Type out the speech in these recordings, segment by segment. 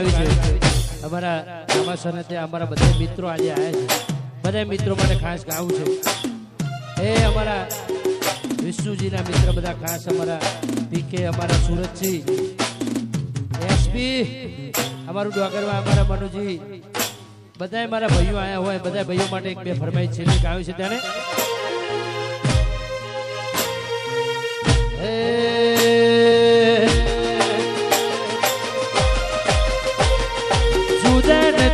આવી છે. અમારા રામાસરને ત્યાં અમારા બધા મિત્રો આજે આવ્યા છે. બધા મિત્રો માટે ખાસ ગાવું છે. એ અમારા વિષ્ણુજીના મિત્ર બધા ખાસ અમારા પીકે, અમારા સુરતજી એસપી અમારું ડોગરવા અમારા મનુજી. બધા મારા ભાઈઓ આવ્યા હોય બધા ભાઈઓ માટે એક બે ફરમાઈ છે. ગાવી છે ત્યારે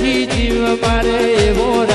નથી જીવ મારે એવો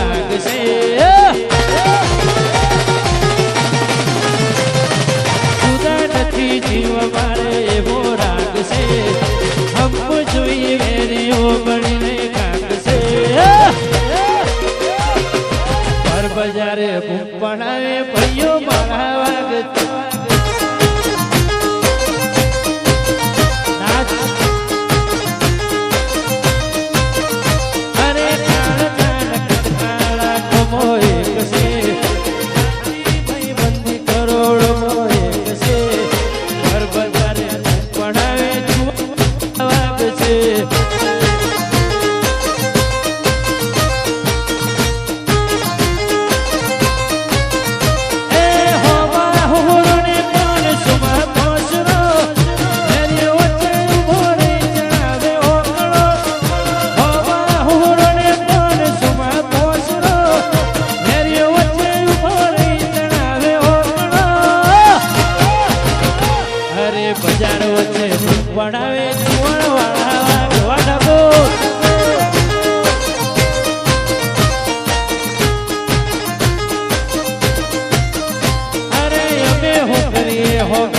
mejor.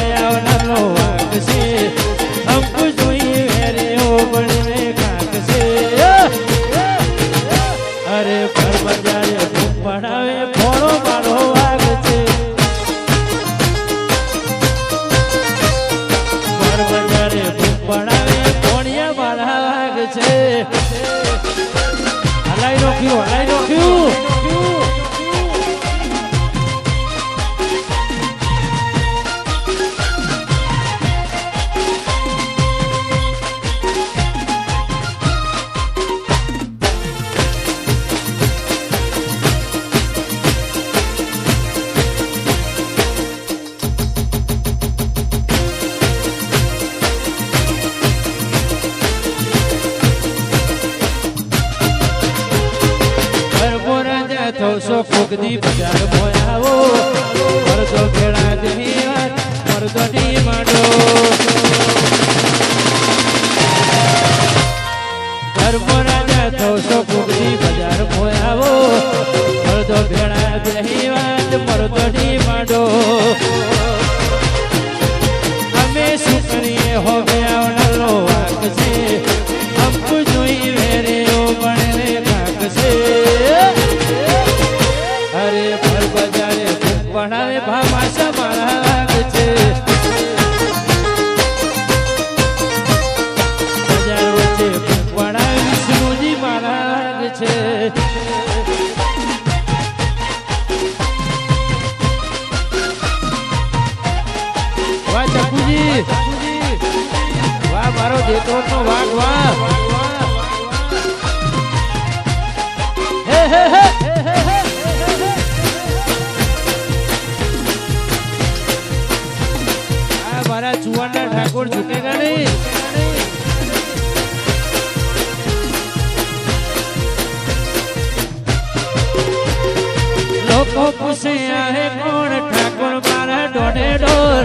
થવશો ફૂગની બજાર મોયાવો ફરજો ખેડા જેવી વાતની માંડો. ધર્મ રાજા થવશો ફૂગની બજાર મોયાવો ફરજો ખેડા જેવી વાતની માંડો. ભાગવત નો ભાગ વાહ. હે હે હે મારા ચુવાના ઠાકોર છૂટેગા નહીં. લોકો પૂછે કોણ ઠાકોર મારા ડોડે ડોર